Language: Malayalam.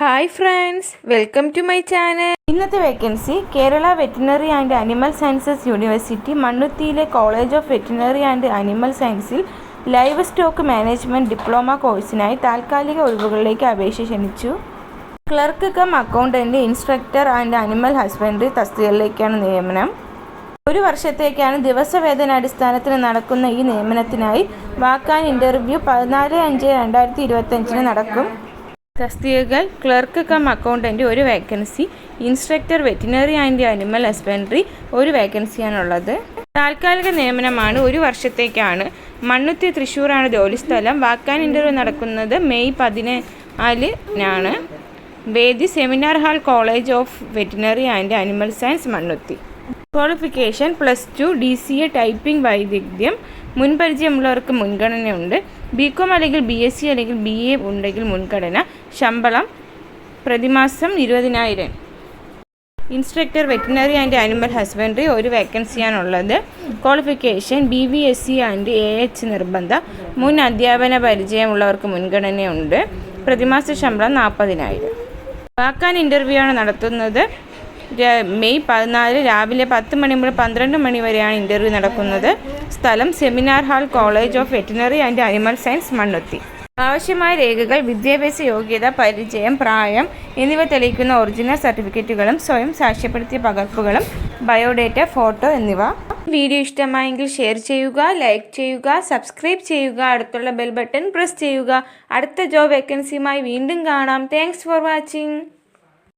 Hi friends welcome to my channel. ഇന്നത്തെ vacancy Kerala veterinary and animal sciences university മണ്ണുത്തിയിലെ college of veterinary and animal സയൻസിൽ ലൈവ് സ്റ്റോക്ക് മാനേജ്മെന്റ് ഡിപ്ലോമ കോഴ്സിനായി താൽക്കാലിക ഒഴിവുകളിലേക്ക് അപേക്ഷ ക്ഷണിച്ചു. Clerk cum accountant instructor and animal husbandry തസ്തികകളിലേക്കാണ് നിയമനം. ഒരു വർഷത്തേക്കാണ് ദിവസവേതന അടിസ്ഥാനത്തിൽ നടക്കുന്ന ഈ നിയമനത്തിനായി വാക്കാൻ ഇന്റർവ്യൂ പതിനാല് അഞ്ച് രണ്ടായിരത്തി ഇരുപത്തഞ്ചിന് നടക്കും. തസ്തികകൾ ക്ലർക്ക് കം അക്കൗണ്ടന്റ് ഒരു vacancy instructor veterinary and animal husbandry ഒരു വേക്കൻസിയാണുള്ളത് താൽക്കാലിക നിയമനമാണ് ഒരു വർഷത്തേക്കാണ്. മണ്ണുത്തി തൃശ്ശൂരാണ് ജോലിസ്ഥലം. വാക്കാൻ ഇന്റർവ്യൂ നടക്കുന്നത് മെയ് പതിനാലിനാണ്. വേദി seminar hall college of veterinary and animal science Mannuthy. Qualification plus two D C A typing വൈദഗ്ധ്യം. മുൻപരിചയമുള്ളവർക്ക് മുൻഗണനയുണ്ട്. ബി കോം അല്ലെങ്കിൽ ബി എസ് സി അല്ലെങ്കിൽ ബി എ ഉണ്ടെങ്കിൽ മുൻഗണന. ശമ്പളം പ്രതിമാസം ഇരുപതിനായിരം. Instructor veterinary and animal husbandry ഒരു വേക്കൻസിയാണുള്ളത് qualification B V S C and A H നിർബന്ധം. മുൻ അധ്യാപന പരിചയമുള്ളവർക്ക് മുൻഗണനയുണ്ട്. പ്രതിമാസ ശമ്പളം നാൽപ്പതിനായിരം. വാക്കാൻ ഇന്റർവ്യൂ ആണ് നടത്തുന്നത്. മെയ് പതിനാല് രാവിലെ പത്ത് മണി മുതൽ പന്ത്രണ്ട് മണി വരെയാണ് ഇന്റർവ്യൂ നടക്കുന്നത്. സ്ഥലം seminar hall college of veterinary and animal science Mannuthy. ആവശ്യമായ രേഖകൾ വിദ്യാഭ്യാസ യോഗ്യത പരിചയം പ്രായം എന്നിവ തെളിയിക്കുന്ന ഒറിജിനൽ സർട്ടിഫിക്കറ്റുകളും സ്വയം സാക്ഷ്യപ്പെടുത്തിയ പകർപ്പുകളും ബയോഡേറ്റ ഫോട്ടോ എന്നിവ. വീഡിയോ ഇഷ്ടമായെങ്കിൽ ഷെയർ ചെയ്യുക ലൈക്ക് ചെയ്യുക സബ്സ്ക്രൈബ് ചെയ്യുക അടുത്തുള്ള ബെൽ ബട്ടൺ പ്രസ് ചെയ്യുക. അടുത്ത ജോബ് വേക്കൻസിയുമായി വീണ്ടും കാണാം. Thanks for watching